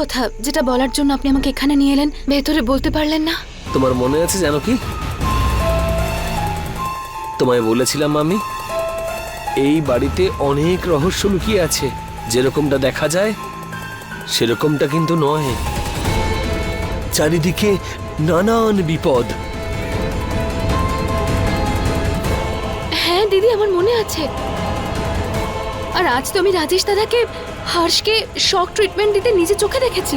কথা যেটা বলার জন্য আপনি আমাকে এখানে নিয়ে এলেন ভেতরে বলতে পারলেন না। তোমার মনে আছে জানো কি? তোমায় বলেছিলাম আমি এই বাড়িতে অনেক রহস্য লুকিয়ে আছে। যেরকমটা দেখা যায় সেরকমটা কিন্তু নয়। চারিদিকে নানান বিপদ। হ্যাঁ দিদি আমার মনে আছে। আর আজ তো আমি রাজেশ দাদাকে হর্ষকে শক ট্রিটমেন্ট দিতে নিজে চোখে দেখেছি।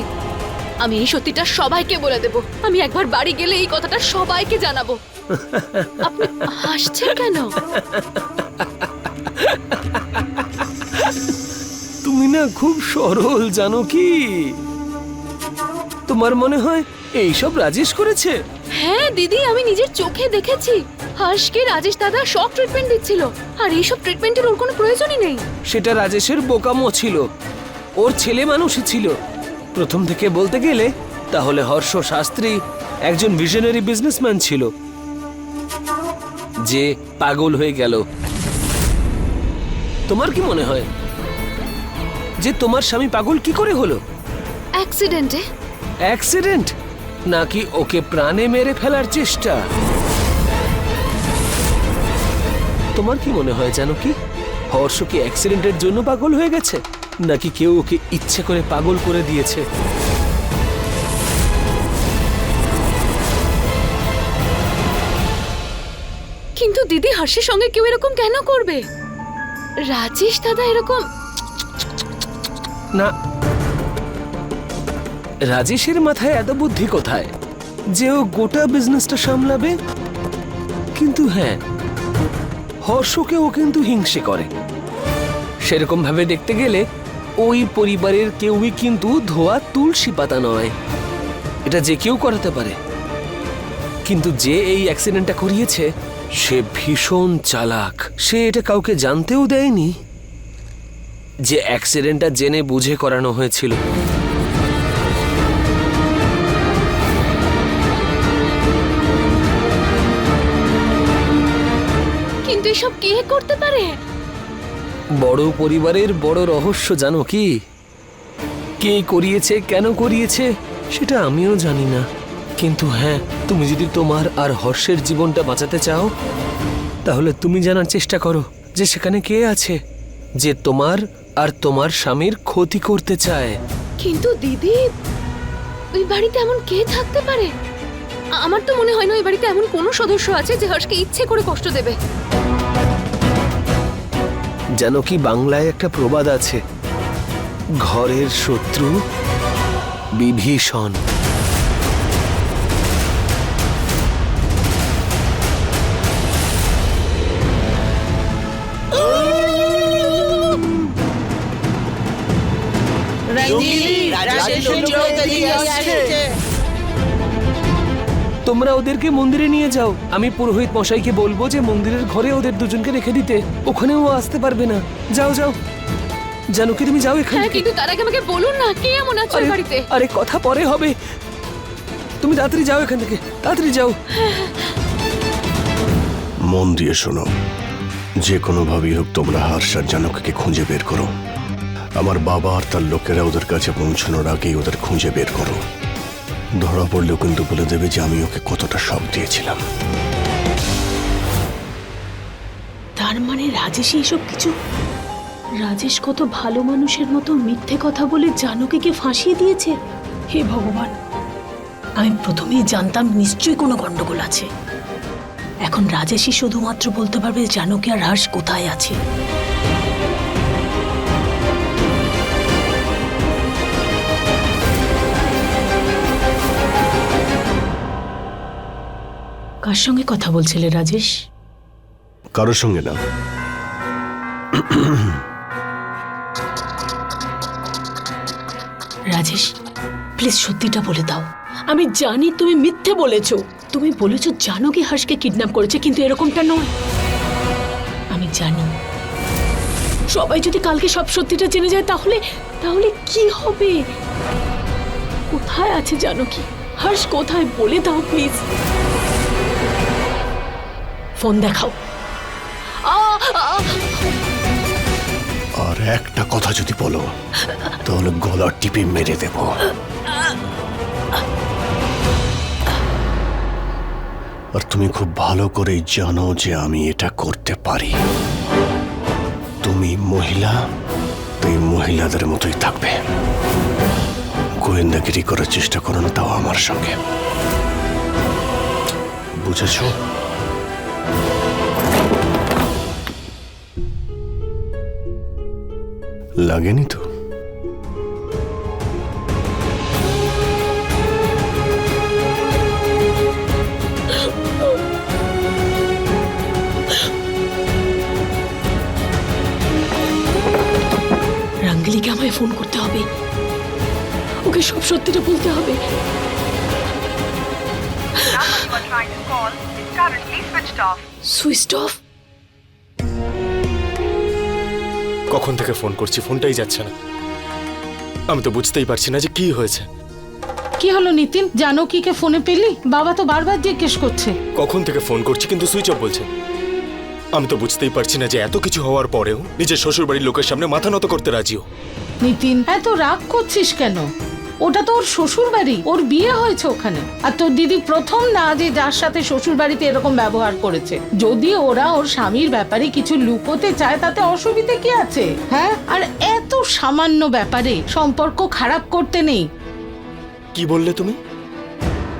আমি এই সত্যিটা সবাইকে বলে দেব। আমি একবার বাড়ি গেলে এই কথাটা সবাইকে জানাব। আপনি হাসছেন কেন? তুমি না খুব সরল জানো কি? তোমার মনে হয় এইসব রাজেশ করেছে? হ্যাঁ দিদি আমি নিজের চোখে দেখেছি। হর্ষকে রাজেশ দাদা শক ট্রিটমেন্ট দিচ্ছিল। আর এইসব ট্রিটমেন্টের ওর কোনো প্রয়োজনই নেই। সেটা রাজেশের বোকামো ছিল। ওর ছেলে মানুষই ছিল। প্রথম থেকে বলতে গেলে তাহলে হর্ষ শাস্ত্রী একজন ভিশনারি বিজনেসম্যান ছিল। যে পাগল হয়ে গেল। তোমার কি মনে হয়? যে তোমার স্বামী পাগল কি করে হলো? অ্যাক্সিডেন্টে অ্যাক্সিডেন্ট নাকি ওকে প্রাণে মেরে ফেলার চেষ্টা? তোমার কি মনে হয় জানো কি? হর্ষ কি অ্যাক্সিডেন্টের জন্য পাগল হয়ে গেছে? নাকি কেউ ওকে ইচ্ছে করে পাগল করে দিয়েছে? কিন্তু দিদি হর্ষের সঙ্গে কেউ এরকম কেন করবে? রাজেশ দাদা এরকম না। রাজেশের মাথায় এত বুদ্ধি কোথায়? যে ও গোটা বিজনেসটা সামলাবে? কিন্তু হ্যাঁ হর্ষকে ও কিন্তু হিংসে করে। সেরকম ভাবে দেখতে গেলে ওই পরিবারের কেউই কিন্তু ধোয়া তুলসী পাতা নয়। এটা যে কেউ করাতে পারে। কিন্তু যে এই অ্যাক্সিডেন্টটা করিয়েছে, সে ভীষণ চালাক। সে এটা কাউকে জানতেও দেয়নি যে অ্যাক্সিডেন্টটা জেনে বুঝে করানো হয়েছিল। এসব কে করতে পারে? বড় পরিবারের বড় রহস্য জানো কি? কে করিয়েছে কেন করিয়েছে সেটা আমিও জানি না। কিন্তু হ্যাঁ তুমি যদি তোমার আর হর্ষের জীবনটা বাঁচাতে চাও তাহলে তুমি জানার চেষ্টা করো যে সেখানে কে আছে যে তোমার আর তোমার স্বামীর ক্ষতি করতে চায়। কিন্তু দিদি ওই বাড়িতে এমন কে থাকতে পারে? আমার তো মনে হয় না ওই বাড়িতে এমন কোনো সদস্য আছে যে হর্ষকে ইচ্ছে করে কষ্ট দেবে। যেন কি বাংলায় একটা প্রবাদ আছে। ঘরের শত্রু বিভীষণ। তোমরা ওদেরকে মন্দিরে নিয়ে যাও। আমি পুরোহিত মশাইকে বলব যে মন্দিরের ঘরে ওদের দুজনকে রেখে দিতে। ওখানেও ও আসতে পারবে না। যাও যাও। জানো কি তুমি যাও এখান হ্যাঁ কিন্তু তার আগে আমাকে বলুন না কে এমন আছে বাড়িতে? আরে কথা পরে হবে। তুমি তাড়াতাড়ি যাও এখান থেকে। তাড়াতাড়ি যাও। মন দিয়ে শোনো। যে কোনোভাবেই হোক তোমরা হারসার জানককে খুঁজে বের করো। আমার বাবা আর তার লোকেরা ওদের কাছে পৌঁছানোর আগেই ওদের খুঁজে বের করো। ধরা পড়লেও কিন্তু বলে দেবে যে আমি ওকে কতটা শখ দিয়েছিলাম। তার মানে রাজেশ এইসব কিছু? রাজেশ কত ভালো মানুষের মতো মিথ্যে কথা বলে জানকীকে ফাঁসিয়ে দিয়েছে? হে ভগবান, আমি প্রথমেই জানতাম নিশ্চয়ই কোনো গন্ডগোল আছে। এখন রাজেশই শুধুমাত্র বলতে পারবে জানকী আর হর্ষ কোথায় আছে। কার সঙ্গে কথা বলছিলে রাজেশ? কারোর সঙ্গে না। রাজেশ প্লিজ সত্যিটা বলে দাও। আমি জানি তুমি মিথ্যে বলেছ। তুমি বলেছ জানো কি হর্ষকে কিডন্যাপ করেছে কিন্তু এরকমটা নয়। আমি জানি। সবাই যদি কালকে সব সত্যিটা জেনে যায় তাহলে তাহলে কি হবে? কোথায় আছে জানো কি হর্ষ কোথায়? বলে দাও প্লিজ ফোন দেখাও। আর একটা কথা যদি বলো, তাহলে গলা টিপে মেরে দেব। আর তুমি খুব ভালো করেই জানো যে আমি এটা করতে পারি। তুমি মহিলা, তুই মহিলাদের মতোই থাকবে। গোয়েন্দাগিরি করার চেষ্টা করো না তাও আমার সঙ্গে। বুঝেছ? লাগেনি তো? রাঙ্গলিকে আমায় ফোন করতে হবে। ওকে সব সত্যিটা বলতে হবে। Number you কখন থেকে ফোন করছি? ফোনটাই যাচ্ছে না। আমি তো বুঝতেই পারছি না যে কি হয়েছে। কি হলো নিতিন? জানো কি কে ফোনে পেলি? বাবা তো বারবার জিজ্ঞেস করছে। কখন থেকে ফোন করছি কিন্তু সুইচ অফ বলছে। আমি তো বুঝতেই পারছি না যে এত কিছু হওয়ার পরেও নিজের শ্বশুর বাড়ির লোকের সামনে মাথা নত করতে রাজিও নিতিন এত রাগ করছিস কেন? ওটা তো ওর শ্বশুর বাড়ি। ওর বিয়ে হয়েছে ওখানে। আর তোর দিদি প্রথম না যে যার সাথে শ্বশুর বাড়িতে এরকম ব্যবহার করেছে। যদি ওরা ওর স্বামীর ব্যাপারে কিছু লুকোতে চায়, তাতে অসুবিধে কি আছে? হ্যাঁ? আর এত সামান্য ব্যাপারে সম্পর্ক খারাপ করতে নেই। কি বললে তুমি?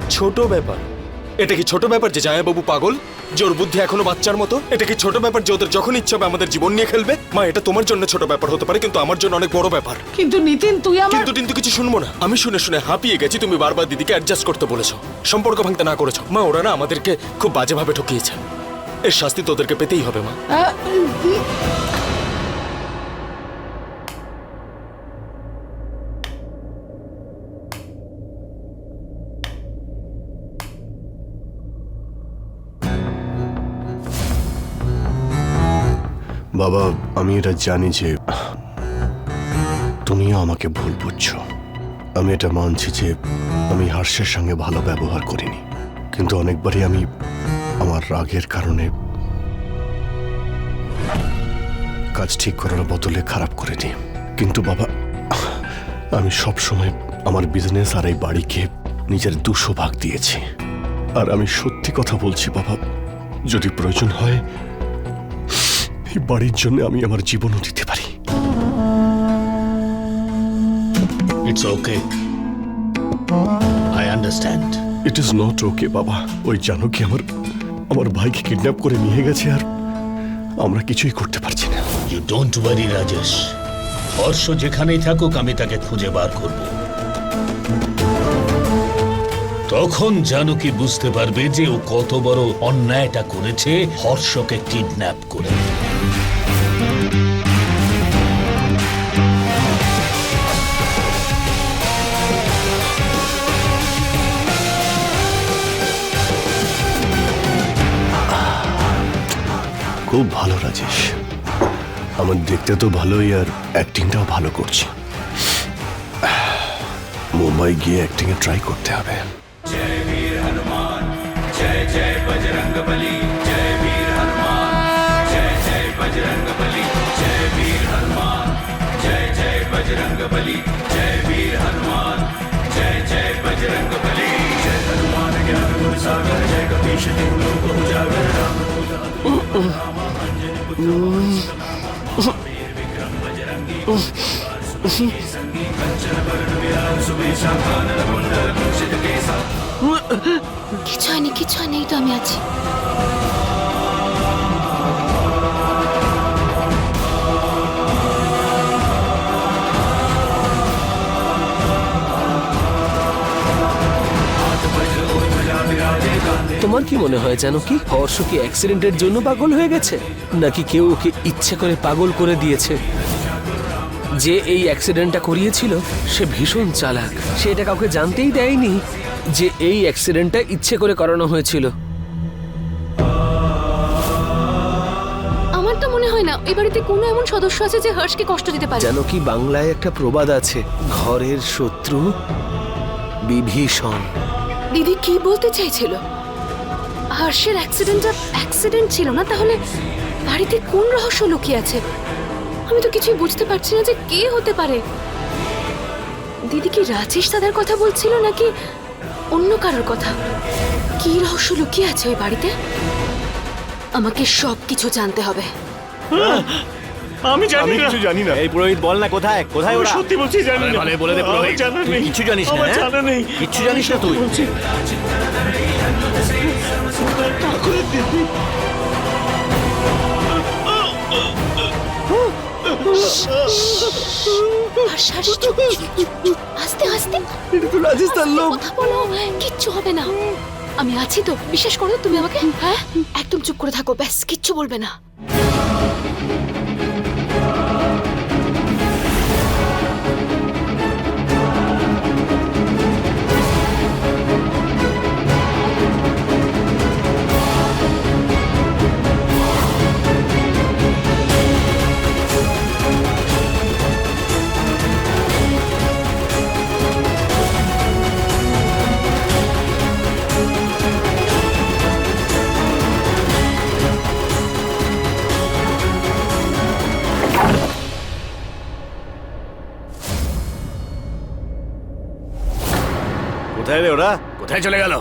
ছোট ব্যাপার। এটা কি ছোট ব্যাপার যে জামাইবাবু পাগল? যে ওর বুদ্ধি এখনও বাচ্চার মতো? এটা কি ছোট ব্যাপার যে ওদের যখন ইচ্ছা হবে আমাদের জীবন নিয়ে খেলবে? মা এটা তোমার জন্য ছোট ব্যাপার হতে পারে কিন্তু আমার জন্য অনেক বড় ব্যাপার। কিন্তু নিতিন তুই আমার কিন্তু কিন্তু কিছু শুনব না। আমি শুনে শুনে হাঁপিয়ে গেছি তুমি বারবার দিদিকে অ্যাডজাস্ট করতে বলেছ। সম্পর্ক ভাঙতে না করেছ। মা ওরা না আমাদেরকে খুব বাজেভাবে ঠকিয়েছে। এর শাস্তি তোদেরকে পেতেই হবে মা। বাবা, আমি এটা জানি যে তুমিও আমাকে ভুল বুঝছ। আমি এটা মানছি যে আমি হর্ষের সঙ্গে ভালো ব্যবহার করিনি। কিন্তু অনেকবারই আমি আমার রাগের কারণে কাজ ঠিক করার বদলে খারাপ করে দিই কিন্তু বাবা, আমি সব সময় আমার বিজনেস আর এই বাড়িকে নিজের দুশো ভাগ দিয়েছি। আর আমি সত্যি কথা বলছি বাবা, যদি প্রয়োজন হয় এই বাড়ির জন্য আমি আমার জীবনও দিতে পারি। It's okay. I understand. It is not okay বাবা। ওই জানো কি আমার আমার ভাইকে কিডন্যাপ করে নিয়ে গেছে আর আমরা কিছুই করতে পারছি না। You don't worry, Rajesh Harsha যেখানেই থাকুক আমি তাকে খুঁজে বার করব। তখন জানকি বুঝতে পারবে যে ও কত বড় অন্যায়টা করেছে হর্ষকে কিডন্যাপ করে। খুব ভালো, রাজেশ। আমার দেখতে তো ভালোই, আর অ্যাক্টিংটাও ভালো করছে। মুম্বাই গিয়ে অ্যাক্টিং এ ট্রাই করতে হবে। কিছু হয়নি কিছু হয়নি তো আমি আছি। তোমার কি মনে হয় জানো কি? হর্ষ কি অ্যাক্সিডেন্টের জন্য পাগল হয়ে গেছে? নাকি কেউ ওকে ইচ্ছে করে পাগল করে দিয়েছে? যে এই অ্যাক্সিডেন্টটা করিয়েছিল সে ভীষণ চালাক। সে এটা কাউকে জানতেই দেয়নি যে এই অ্যাক্সিডেন্টটা ইচ্ছে করে করানো হয়েছিল। আমার তো মনে হয় না এই বাড়িতে কোনো এমন সদস্য আছে যে হর্ষকে কষ্ট দিতে পারে। জানো কি বাংলায় একটা প্রবাদ আছে ঘরের শত্রু বিভীষণ। দিদি কি বলতে চাইছিল? হর্ষের অ্যাক্সিডেন্টটা অ্যাক্সিডেন্ট ছিল না তাহলে বাড়িতে কোন রহস্য লুকিয়ে আছে? আমি তো কিছুই বুঝতে পারছি না যে কে হতে পারে। দিদি কি রাজেশ দাদার কথা বলছিল নাকি অন্য কারোর কথা? কি রহস্য লুকিয়ে আছে ওই বাড়িতে? আমাকে সব কিছু জানতে হবে। আমি জানি আমি না। কিছু জানি না। এই পুরোহিত বল না কোথায়? কোথায় ওরা? সত্যি বলছি জানি না। ভালো বলে দে পুরোহিত। জানা নেই। কিচ্ছু জানিস না হ্যাঁ? জানা নেই। কিচ্ছু জানিস না তুই? ঠাকুরের দিদি রাজস্থান লোক। কথা বলো কিচ্ছু হবে না। আমি আছি তো বিশ্বাস করো তুমি আমাকে? হ্যাঁ? একদম চুপ করে থাকো ব্যাস কিচ্ছু বলবে না। কোথায় রে ওরা? কোথায় চলে গেল?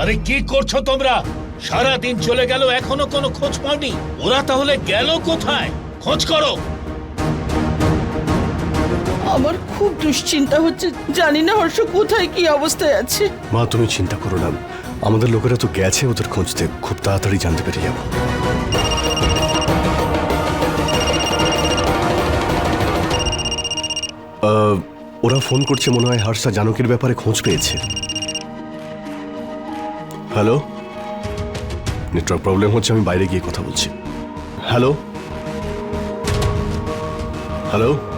আরে কি করছ তোমরা? সারা দিন চলে গেল এখনও কোনো খোঁজ পাওনি। ওরা তাহলে গেল কোথায়? খোঁজ করো। আমার খুব দুশ্চিন্তা হচ্ছে। জানি না হর্ষ কোথায় কি অবস্থায় আছে। মা তুমি চিন্তা করো না। আমাদের লোকেরা তো গেছে ওদের খুঁজতে। খুব তাড়াতাড়ি জানতে পেরে যাব। ওরা ফোন করছে মনে হয় হার্ষা জানকের ব্যাপারে খোঁজ পেয়েছে। হ্যালো? নেটওয়ার্ক প্রবলেম হচ্ছে, আমি বাইরে গিয়ে কথা বলছি। হ্যালো? হ্যালো?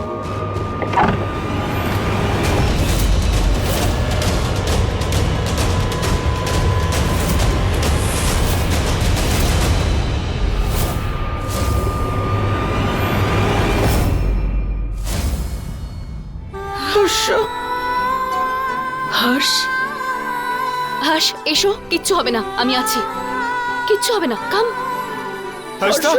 কিচ্ছু হবে না আমি আছি। কিচ্ছু হবে না কাম। হর্ষদা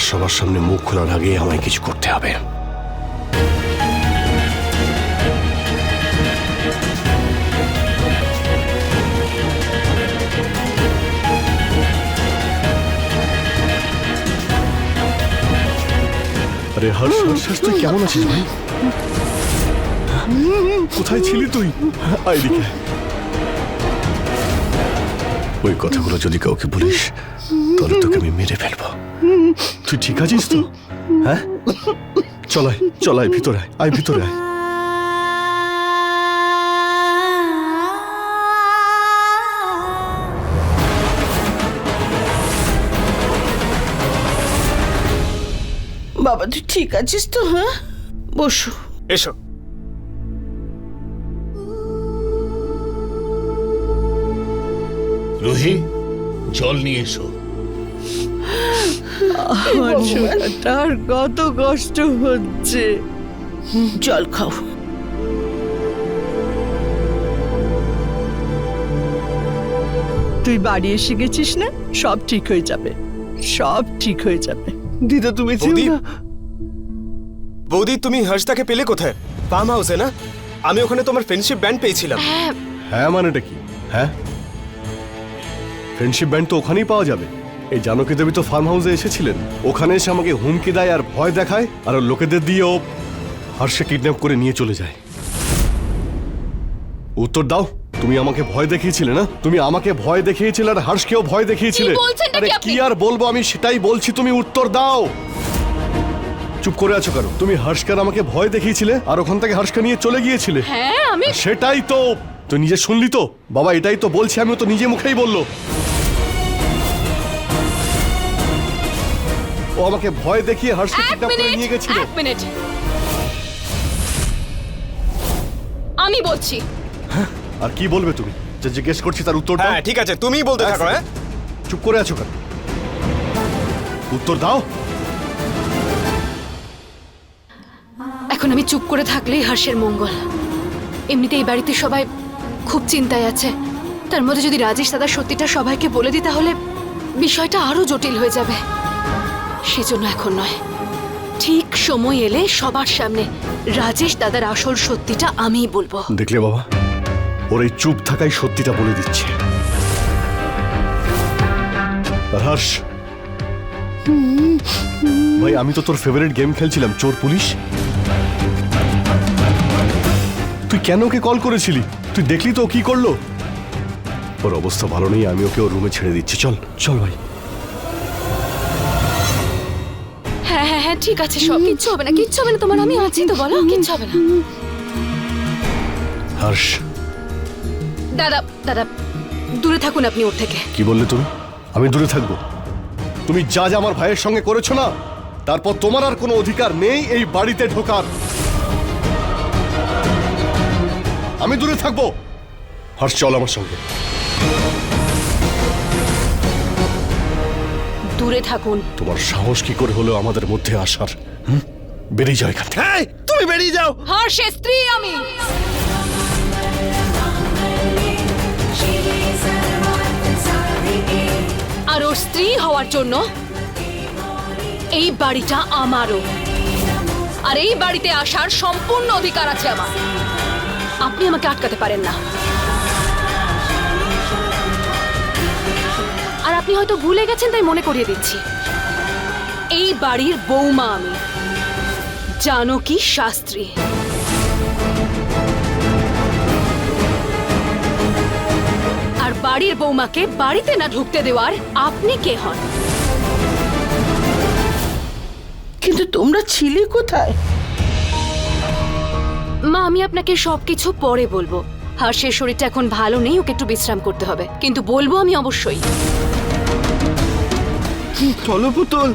আর সবার সামনে মুখ খোলার আগে আমায় কিছু করতে হবে। আরে হর্ষ হর্ষ হর্ষ, তুই কেমন আছিস ভাই? কোথায় ছিলি তুই? আইদিকে ওই কথাগুলো যদি কাউকে বলিস তাহলে তোকে আমি মেরে ফেলব। তুই ঠিক আছিস তো? হ্যাঁ? চলাই চলাই ভিতরে আয় আয় ভিতরে আয়। বাবা তুই ঠিক আছিস তো হ্যাঁ? বসো। এসো। রুহি জল নিয়ে এসো। আমার কত কষ্ট হচ্ছে। জল খাও। তুই বাড়ি এসে গেছিস না? সব ঠিক হয়ে যাবে। সব ঠিক হয়ে যাবে। দিদা তুমি বৌদি। বৌদি তুমি হর্ষদাকে পেলে কোথায়? ফার্ম হাউসে না? আমি ওখানে তোমার ফ্রেন্ডশিপ ব্যান্ড পেয়েছিলাম। হ্যাঁ। হ্যাঁ মানেটা কি? হ্যাঁ? ফ্রেন্ডশিপ ব্যান্ড তো ওখানেই পাওয়া যাবে। এই জানকী দেবী তো ফার্ম হাউসে এসেছিলেন। ওখানে এসে আমাকে হুমকি দেয় আর ভয় দেখায় আর ওর লোকেদের দিয়ে ও হর্ষে কিডন্যাপ করে নিয়ে চলে যায়। উত্তর দাও তুমি আমাকে ভয় দেখিয়েছিলে না? তুমি আমাকে ভয় দেখিয়েছিলে আর হর্ষকেও ভয় দেখিয়েছিলে। আরে কি আর বলব আমি সেটাই বলছি তুমি উত্তর দাও। চুপ করে আছো কেন? তুমি হর্ষকে আমাকে ভয় দেখিয়েছিলে আর ওখান থেকে হর্ষকে নিয়ে চলে গিয়েছিলে। হ্যাঁ আমি সেটাই তো তুই নিজে শুনলি তো? বাবা এটাই তো বলছি আমি তো নিজে মুখেই বলল। ও আমাকে ভয় দেখিয়ে হর্ষকে এক কিডন্যাপ করে মিনিট নিয়ে গেছিল। এক মিনিট। আমি বলছি। আর কি বলবে তুমি? যে জিজ্ঞেস করছি তার উত্তর দাও হ্যাঁ ঠিক আছে তুমিই বলতে থাকো হ্যাঁ? চুপ করে আছো কেন? উত্তর দাও। এখন আমি চুপ করে থাকলেই হর্ষের মঙ্গল। এমনিতে এই বাড়িতে সবাই খুব চিন্তায় আছে। তার মধ্যে যদি রাজেশ দাদা সত্যিটা সবাইকে বলে দিই তাহলে বিষয়টা আরও জটিল হয়ে যাবে। সেজন্য এখন নয়। ঠিক সময় এলে সবার সামনে রাজেশ দাদার আসল সত্যিটা আমিই বলব। দেখলে বাবা ওর এই চুপ থাকাই সত্যিটা বলে দিচ্ছে। হর্ষ ভাই আমি তো তোর ফেভারিট গেম খেলছিলাম চোর পুলিশ। তুই কেন ওকে কল করেছিলি? তুই দেখলি তো ও কি করল? ওর অবস্থা ভালো নেই আমি ওকে ওর রুমে ছেড়ে দিচ্ছি চল। চল ভাই। হ্যাঁ ঠিক আছে সব কিচ্ছু হবে না কিচ্ছু হবে না তোমার আমি আছি তো বলো কিচ্ছু হবে না। হর্ষ। দাদা দাদা দূরে থাকুন আপনি ওর থেকে। কি বললে তুমি? আমি দূরে থাকব। তুমি যা যা আমার ভাইয়ের সঙ্গে করেছ না তারপর তোমার আর কোনো অধিকার নেই এই বাড়িতে ঢোকার। আমি দূরে থাকব। হর্ষ চল আমার সঙ্গে। দূরে থাকুন। তোমার সাহস কি করে হলো আমাদের মধ্যে আসার? বেরিয়ে যাও এখান থেকে। তুমি বেরিয়ে যাও। হ্যাঁ সে স্ত্রী আমি। আর ওর স্ত্রী হওয়ার জন্য এই বাড়িটা আমারও। আর এই বাড়িতে আসার সম্পূর্ণ অধিকার আছে আমার। আপনি আমাকে আটকাতে পারেন না। আপনি হয়তো ভুলে গেছেন তাই মনে করিয়ে দিচ্ছি। এই বাড়ির বৌমা আমি। জানকী শাস্ত্রী? আর বাড়ির বৌমাকে বাড়িতে না ঢুকতে দেওয়ার আপনি কে হন? কিন্তু তোমরা ছিলে কোথায়? মা আমি আপনাকে সবকিছু পরে বলব। হর্ষের শরীরটা এখন ভালো নেই ওকে একটু বিশ্রাম করতে হবে। কিন্তু বলব আমি অবশ্যই। চলো পুতুল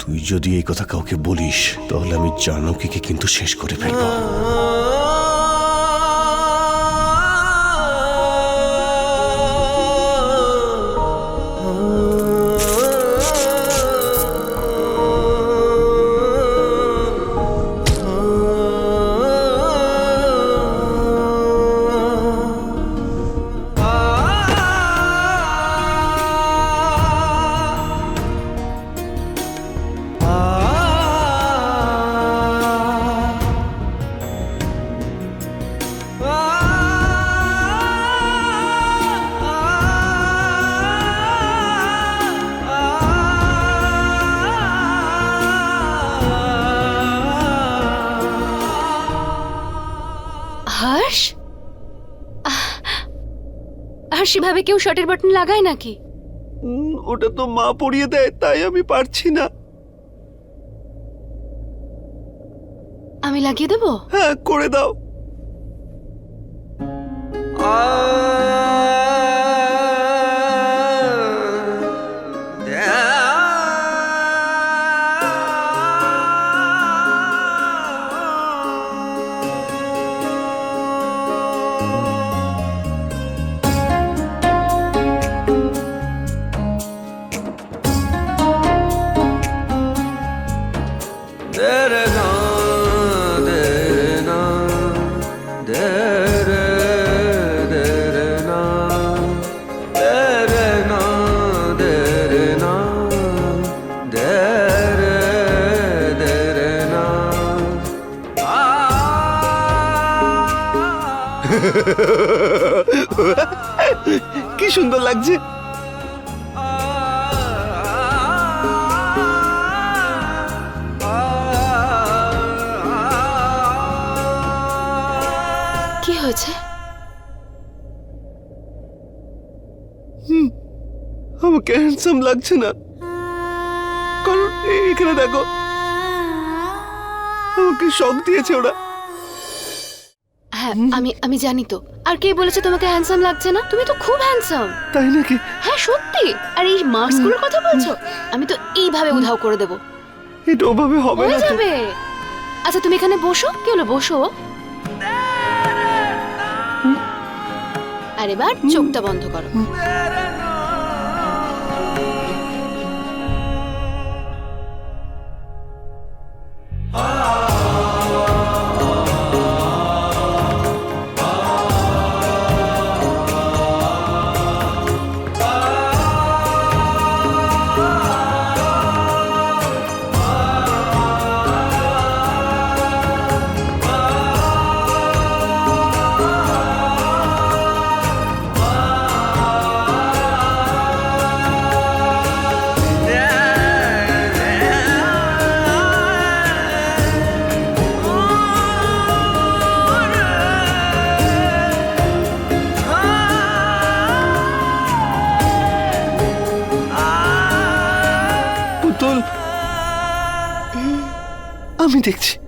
তুই যদি এই কথা কাউকে বলিস, তাহলে আমি জানকীকে কিন্তু শেষ করে ফেলব। এভাবে কেউ শার্টের বাটন লাগায় নাকি? ওটা তো মা পরিয়ে দেয় তাই আমি পারছি না। আমি লাগিয়ে দেবো? হ্যাঁ করে দাও। কি সুন্দর লাগছে। কি হয়েছে? আমাকে হ্যান্ডসাম লাগছে না। কারণ এখানে দেখো আমাকে শখ দিয়েছে ওরা। আমি আমি জানি তো। আর কে বলেছে তোমাকে হ্যান্ডসাম লাগছে না? তুমি তো খুব হ্যান্ডসাম তাই নাকি? হ্যাঁ সত্যি। আর এই মার্কসগুলোর কথা বলছো? আমি তো এইভাবে উধাও করে দেবো। এটা ওভাবে হবে হয়ে না তো। যাবে। আচ্ছা তুমি এখানে বসো। কি হলো বসো। আর এবার চোখটা বন্ধ করো। আমি